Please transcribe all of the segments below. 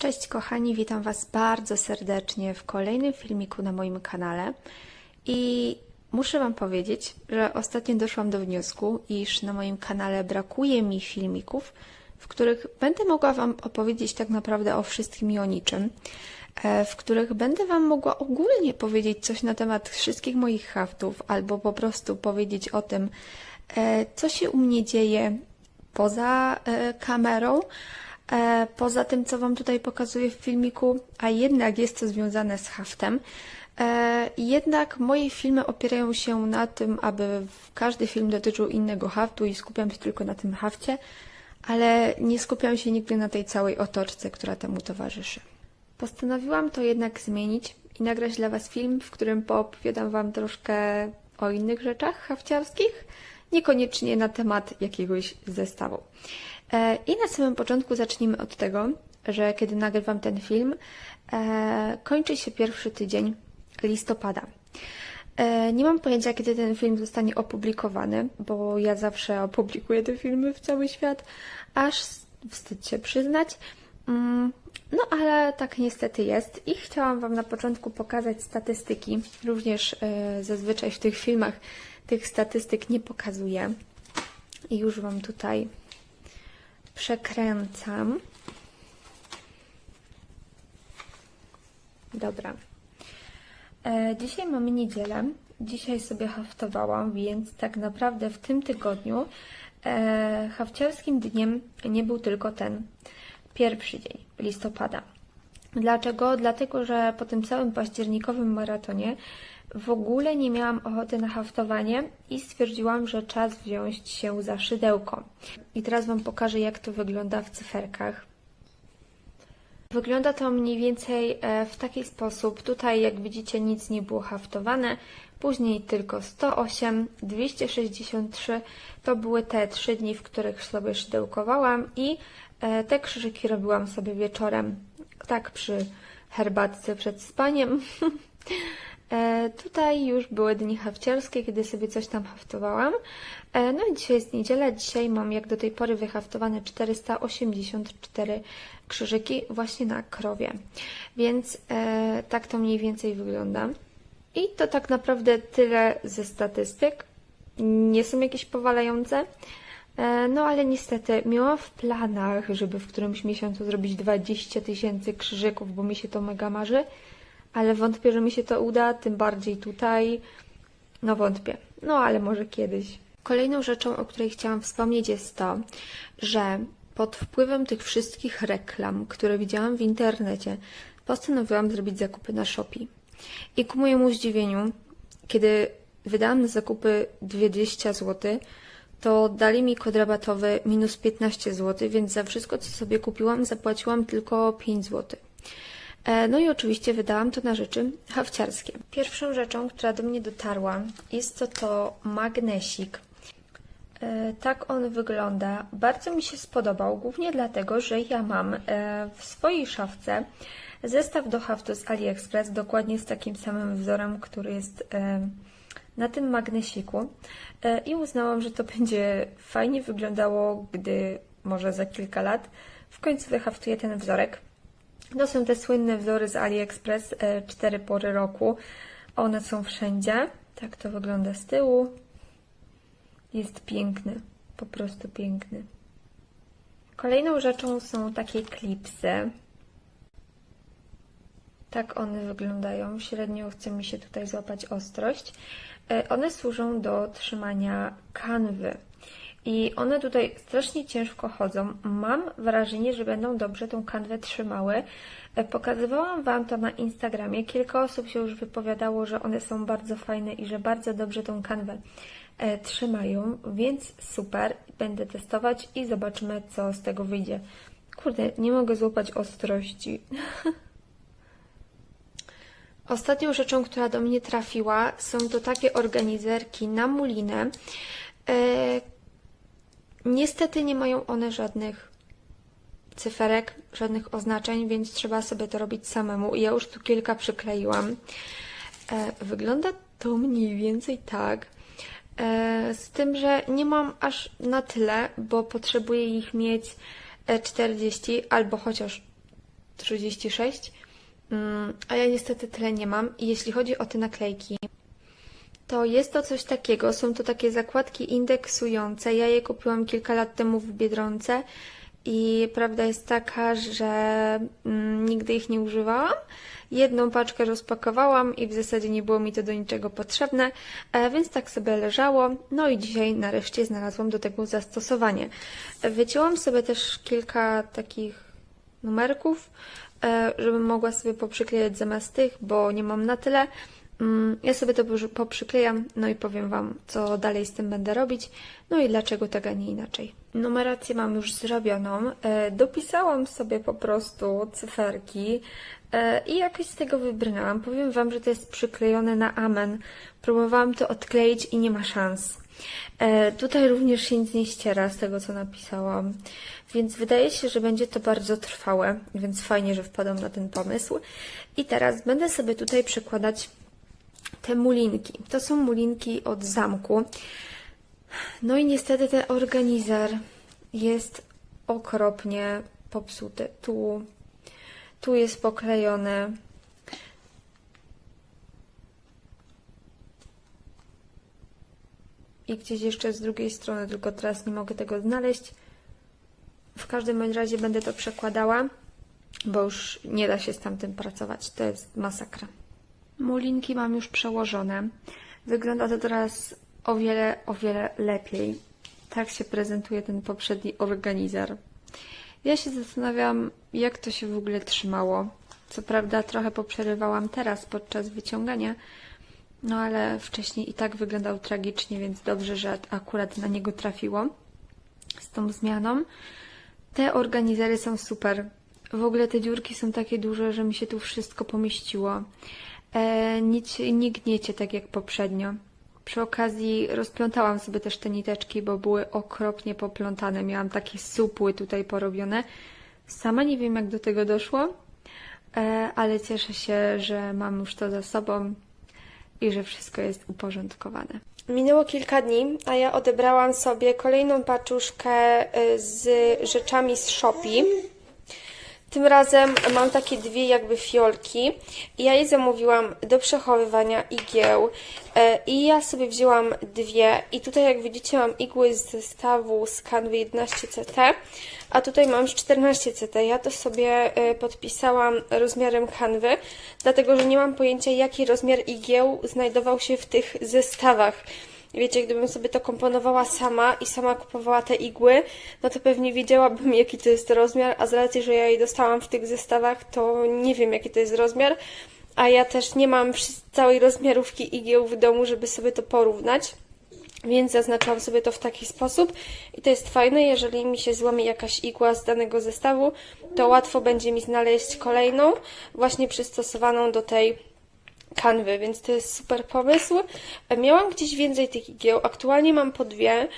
Cześć kochani, witam Was bardzo serdecznie w kolejnym filmiku na moim kanale. I muszę Wam powiedzieć, że ostatnio doszłam do wniosku, iż na moim kanale brakuje mi filmików, w których będę mogła Wam opowiedzieć tak naprawdę o wszystkim i o niczym, e, w których będę Wam mogła ogólnie powiedzieć coś na temat wszystkich moich haftów, albo po prostu powiedzieć o tym, e, co się u mnie dzieje poza e, kamerą, poza tym, co Wam tutaj pokazuję w filmiku, a jednak jest to związane z haftem. E, Jednak moje filmy opierają się na tym, aby każdy film dotyczył innego haftu i skupiam się tylko na tym hafcie, ale nie skupiam się nigdy na tej całej otoczce, która temu towarzyszy. Postanowiłam to jednak zmienić i nagrać dla Was film, w którym poopowiadam Wam troszkę o innych rzeczach hafciarskich, niekoniecznie na temat jakiegoś zestawu. I na samym początku zacznijmy od tego, że kiedy nagrywam ten film, e, kończy się pierwszy tydzień listopada. E, Nie mam pojęcia, kiedy ten film zostanie opublikowany, bo ja zawsze opublikuję te filmy w cały świat, aż wstyd się przyznać. Mm, No ale tak niestety jest i chciałam Wam na początku pokazać statystyki. Również e, zazwyczaj w tych filmach tych statystyk nie pokazuję. I już Wam tutaj przekręcam. Dobra. E, Dzisiaj mamy niedzielę. Dzisiaj sobie haftowałam, więc tak naprawdę w tym tygodniu e, hafciarskim dniem nie był tylko ten pierwszy dzień listopada. Dlaczego? Dlatego, że po tym całym październikowym maratonie w ogóle nie miałam ochoty na haftowanie i stwierdziłam, że czas wziąć się za szydełko. I teraz Wam pokażę, jak to wygląda w cyferkach. Wygląda to mniej więcej e, w taki sposób. Tutaj, jak widzicie, nic nie było haftowane. Później tylko 108, 263 to były te trzy dni, w których sobie szydełkowałam i e, te krzyżyki robiłam sobie wieczorem, tak przy herbatce przed spaniem. E, Tutaj już były dni hafciarskie, kiedy sobie coś tam haftowałam. E, No i dzisiaj jest niedziela. Dzisiaj mam jak do tej pory wyhaftowane 484 krzyżyki właśnie na krowie. Więc e, tak to mniej więcej wygląda. I to tak naprawdę tyle ze statystyk. Nie są jakieś powalające. E, No ale niestety miałam w planach, żeby w którymś miesiącu zrobić 20 tysięcy krzyżyków, bo mi się to mega marzy ale wątpię, że mi się to uda, tym bardziej tutaj. No wątpię. No ale może kiedyś. Kolejną rzeczą, o której chciałam wspomnieć jest to, że pod wpływem tych wszystkich reklam, które widziałam w internecie, postanowiłam zrobić zakupy na Shopee. I ku mojemu zdziwieniu, kiedy wydałam na zakupy 20 zł, to dali mi kod rabatowy minus 15 zł, więc za wszystko, co sobie kupiłam, zapłaciłam tylko 5 zł. E, No i oczywiście wydałam to na rzeczy hawciarskie. Pierwszą rzeczą, która do mnie dotarła, jest to to magnesik. E, Tak on wygląda. Bardzo mi się spodobał, głównie dlatego, że ja mam e, w swojej szafce zestaw do haftu z AliExpress, dokładnie z takim samym wzorem, który jest na tym magnesiku. E, I uznałam, że to będzie fajnie wyglądało, gdy może za kilka lat w końcu wyhaftuję ten wzorek. To są te słynne wzory z AliExpress, e, cztery pory roku. One są wszędzie. Tak to wygląda z tyłu. Jest piękny, po prostu piękny. Kolejną rzeczą są takie klipsy. Tak one wyglądają. Średnio chce mi się tutaj złapać ostrość. E, One służą do trzymania kanwy. I one tutaj strasznie ciężko chodzą. Mam wrażenie, że będą dobrze tą kanwę trzymały. E, Pokazywałam Wam to na Instagramie. Kilka osób się już wypowiadało, że one są bardzo fajne i że bardzo dobrze tą kanwę e, trzymają, więc super. Będę testować i zobaczymy, co z tego wyjdzie. Kurde, nie mogę złapać ostrości. Ostatnią rzeczą, która do mnie trafiła, są to takie organizerki na mulinę. E, Niestety nie mają one żadnych cyferek, żadnych oznaczeń, więc trzeba sobie to robić samemu. Ja już tu kilka przykleiłam. E, Wygląda to mniej więcej tak. E, Z tym, że nie mam aż na tyle, bo potrzebuję ich mieć e, 40 albo chociaż 36. Mm, A ja niestety tyle nie mam. I jeśli chodzi o te naklejki, to jest to coś takiego. Są to takie zakładki indeksujące. Ja je kupiłam kilka lat temu w Biedronce i prawda jest taka, że mm, nigdy ich nie używałam. Jedną paczkę rozpakowałam i w zasadzie nie było mi to do niczego potrzebne, e, więc tak sobie leżało. No i dzisiaj nareszcie znalazłam do tego zastosowanie. E, Wycięłam sobie też kilka takich numerków, żebym mogła sobie poprzyklejać zamiast tych, bo nie mam na tyle. Mm, Ja sobie to poprzyklejam, no i powiem Wam, co dalej z tym będę robić, no i dlaczego tak, a nie inaczej. Numerację mam już zrobioną. E, Dopisałam sobie po prostu cyferki e, i jakoś z tego wybrnęłam. Powiem Wam, że to jest przyklejone na amen. Próbowałam to odkleić i nie ma szans. E, Tutaj również się nic nie ściera z tego, co napisałam, więc wydaje się, że będzie to bardzo trwałe, więc fajnie, że wpadłam na ten pomysł. I teraz będę sobie tutaj przykładać te mulinki. To są mulinki od zamku. No i niestety ten organizer jest okropnie popsuty. Tu, tu jest poklejony. I gdzieś jeszcze z drugiej strony, tylko teraz nie mogę tego znaleźć. W każdym bądź razie będę to przekładała, bo już nie da się z tamtym pracować. To jest masakra. Mulinki mam już przełożone. Wygląda to teraz o wiele, o wiele lepiej. Tak się prezentuje ten poprzedni organizer. Ja się zastanawiam, jak to się w ogóle trzymało. Co prawda trochę poprzerywałam teraz podczas wyciągania, no ale wcześniej i tak wyglądał tragicznie, więc dobrze, że akurat na niego trafiło z tą zmianą. Te organizery są super. W ogóle te dziurki są takie duże, że mi się tu wszystko pomieściło. E, nic, nie gniecie tak jak poprzednio. Przy okazji rozplątałam sobie też te niteczki, bo były okropnie poplątane. Miałam takie supły tutaj porobione. Sama nie wiem, jak do tego doszło, e, ale cieszę się, że mam już to za sobą i że wszystko jest uporządkowane. Minęło kilka dni, a ja odebrałam sobie kolejną paczuszkę y, z rzeczami z Shopee. Tym razem mam takie dwie jakby fiolki ja je zamówiłam do przechowywania igieł E, i ja sobie wzięłam dwie i tutaj jak widzicie mam igły z zestawu z Canwy 11CT, a tutaj mam już 14CT. Ja to sobie e, podpisałam rozmiarem kanwy, dlatego że nie mam pojęcia jaki rozmiar igieł znajdował się w tych zestawach. Wiecie, gdybym sobie to komponowała sama i sama kupowała te igły, no to pewnie wiedziałabym, jaki to jest rozmiar, a z racji, że ja je dostałam w tych zestawach, to nie wiem, jaki to jest rozmiar, a ja też nie mam całej rozmiarówki igieł w domu, żeby sobie to porównać. Więc zaznaczam sobie to w taki sposób i to jest fajne, jeżeli mi się złamie jakaś igła z danego zestawu, to łatwo będzie mi znaleźć kolejną, właśnie przystosowaną do tej kanwy, więc to jest super pomysł. E, Miałam gdzieś więcej tych igieł, aktualnie mam po dwie.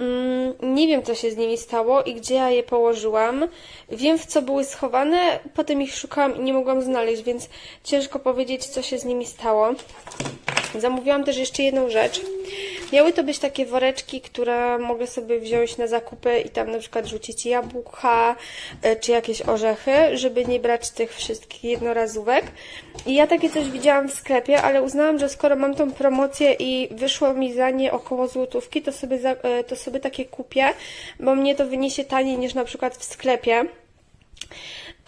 Mm, Nie wiem, co się z nimi stało i gdzie ja je położyłam. Wiem, w co były schowane, potem ich szukałam i nie mogłam znaleźć, więc ciężko powiedzieć, co się z nimi stało. Zamówiłam też jeszcze jedną rzecz. Miały to być takie woreczki, które mogę sobie wziąć na zakupy i tam na przykład rzucić jabłka e, czy jakieś orzechy, żeby nie brać tych wszystkich jednorazówek. I ja takie coś widziałam w sklepie, ale uznałam, że skoro mam tą promocję i wyszło mi za nie około złotówki, to sobie, za, e, to sobie takie kupię, bo mnie to wyniesie taniej niż na przykład w sklepie.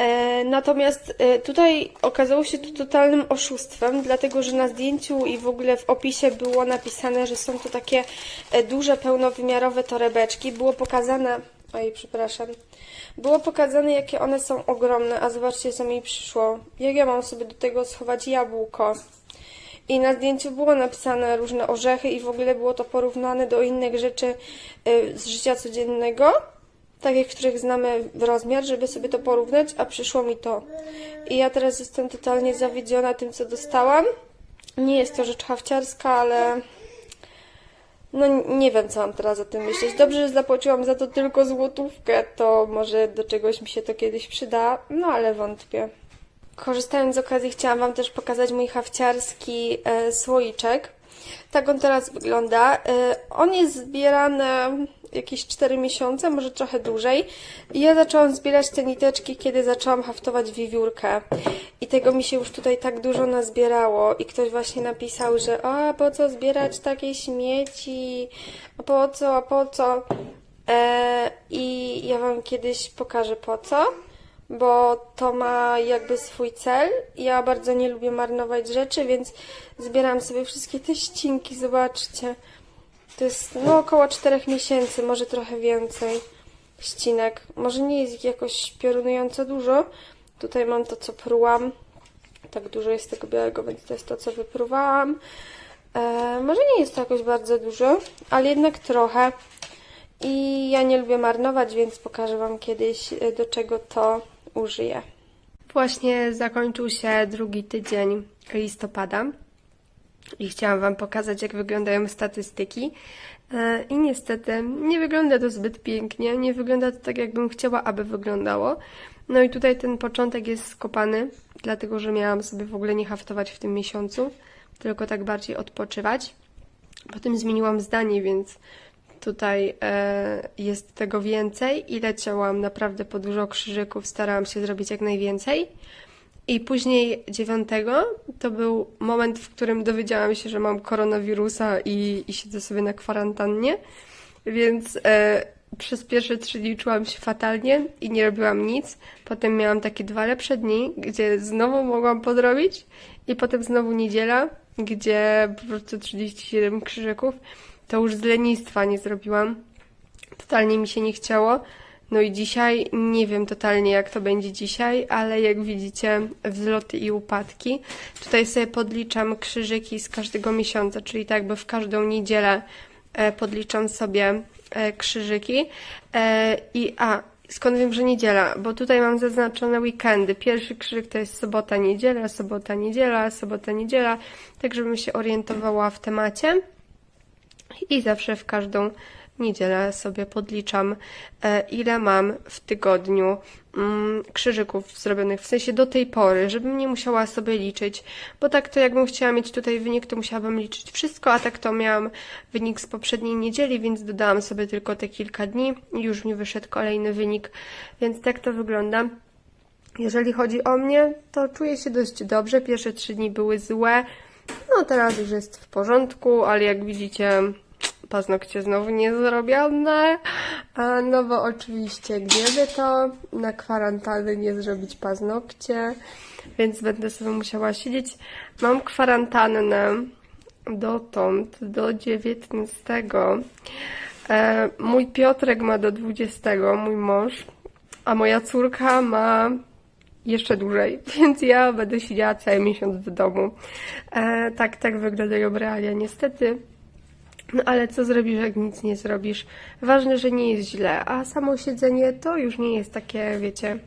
E, Natomiast e, tutaj okazało się to totalnym oszustwem, dlatego że na zdjęciu i w ogóle w opisie było napisane, że są to takie e, duże, pełnowymiarowe torebeczki. Było pokazane, oj, przepraszam, było pokazane, jakie one są ogromne, a zobaczcie, co mi przyszło. Jak ja mam sobie do tego schować jabłko? I na zdjęciu było napisane różne orzechy i w ogóle było to porównane do innych rzeczy z życia codziennego, takich, których znamy w rozmiar, żeby sobie to porównać, a przyszło mi to. I ja teraz jestem totalnie zawiedziona tym, co dostałam. Nie jest to rzecz hawciarska, ale no nie wiem, co mam teraz o tym myśleć. Dobrze, że zapłaciłam za to tylko złotówkę, to może do czegoś mi się to kiedyś przyda, no ale wątpię. Korzystając z okazji, chciałam Wam też pokazać mój hawciarski e, słoiczek. Tak on teraz wygląda. Y, On jest zbierany jakieś 4 miesiące, może trochę dłużej. I ja zaczęłam zbierać te niteczki, kiedy zaczęłam haftować wiewiórkę. I tego mi się już tutaj tak dużo nazbierało. I ktoś właśnie napisał, że a po co zbierać takie śmieci? A po co, a po co? E, I ja Wam kiedyś pokażę po co, bo to ma jakby swój cel. Ja bardzo nie lubię marnować rzeczy, więc zbieram sobie wszystkie te ścinki, zobaczcie. To jest no około 4 miesięcy, może trochę więcej ścinek. Może nie jest ich jakoś piorunująco dużo. Tutaj mam to, co prułam. Tak dużo jest tego białego, więc to jest to, co wypruwałam. E, może nie jest to jakoś bardzo dużo, ale jednak trochę. I ja nie lubię marnować, więc pokażę Wam kiedyś, e, do czego to użyję. Właśnie zakończył się drugi tydzień listopada i chciałam Wam pokazać, jak wyglądają statystyki. E, I niestety nie wygląda to zbyt pięknie, nie wygląda to tak, jakbym chciała, aby wyglądało. No i tutaj ten początek jest skopany, dlatego że miałam sobie w ogóle nie haftować w tym miesiącu, tylko tak bardziej odpoczywać. Potem zmieniłam zdanie, więc tutaj e, jest tego więcej i leciałam naprawdę po dużo krzyżyków, starałam się zrobić jak najwięcej. I później dziewiątego to był moment, w którym dowiedziałam się, że mam koronawirusa i, i siedzę sobie na kwarantannie, więc e, przez pierwsze trzy dni czułam się fatalnie i nie robiłam nic. Potem miałam takie dwa lepsze dni, gdzie znowu mogłam podrobić i potem znowu niedziela, gdzie po prostu 37 krzyżyków. To już z lenistwa nie zrobiłam. Totalnie mi się nie chciało. No i dzisiaj nie wiem totalnie jak to będzie dzisiaj, ale jak widzicie wzloty i upadki. Tutaj sobie podliczam krzyżyki z każdego miesiąca, czyli tak jakby w każdą niedzielę e, podliczam sobie e, krzyżyki. E, I a, skąd wiem, że niedziela? Bo tutaj mam zaznaczone weekendy. Pierwszy krzyżyk to jest sobota, niedziela, sobota, niedziela, sobota, niedziela, tak żebym się orientowała w temacie. I zawsze w każdą niedzielę sobie podliczam, e, ile mam w tygodniu mm, krzyżyków zrobionych, w sensie do tej pory, żebym nie musiała sobie liczyć, bo tak to jakbym chciała mieć tutaj wynik, to musiałabym liczyć wszystko, a tak to miałam wynik z poprzedniej niedzieli, więc dodałam sobie tylko te kilka dni i już mi wyszedł kolejny wynik, więc tak to wygląda. Jeżeli chodzi o mnie, to czuję się dość dobrze. Pierwsze trzy dni były złe. No teraz już jest w porządku, ale jak widzicie, paznokcie znowu nie zrobione. No bo oczywiście, gdyby to na kwarantanny nie zrobić paznokcie, więc będę sobie musiała siedzieć. Mam kwarantannę dotąd, do 19. E, mój Piotrek ma do 20, mój mąż, a moja córka ma jeszcze dłużej, więc ja będę siedziała cały miesiąc w domu. E, tak, tak wyglądają realia niestety. No ale co zrobisz, jak nic nie zrobisz? Ważne, że nie jest źle, a samo siedzenie to już nie jest takie, wiecie,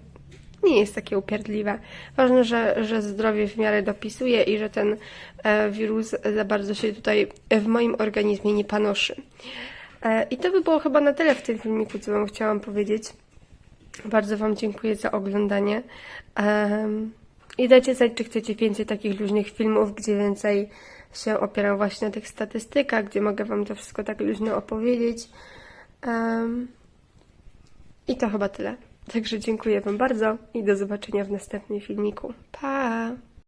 nie jest takie upierdliwe. Ważne, że, że zdrowie w miarę dopisuje i że ten e, wirus za bardzo się tutaj w moim organizmie nie panoszy. E, I to by było chyba na tyle w tym filmiku, co Wam chciałam powiedzieć. Bardzo Wam dziękuję za oglądanie. I dajcie znać, czy chcecie więcej takich luźnych filmów, gdzie więcej się opieram właśnie na tych statystykach, gdzie mogę Wam to wszystko tak luźno opowiedzieć. I to chyba tyle. Także dziękuję Wam bardzo i do zobaczenia w następnym filmiku. Pa!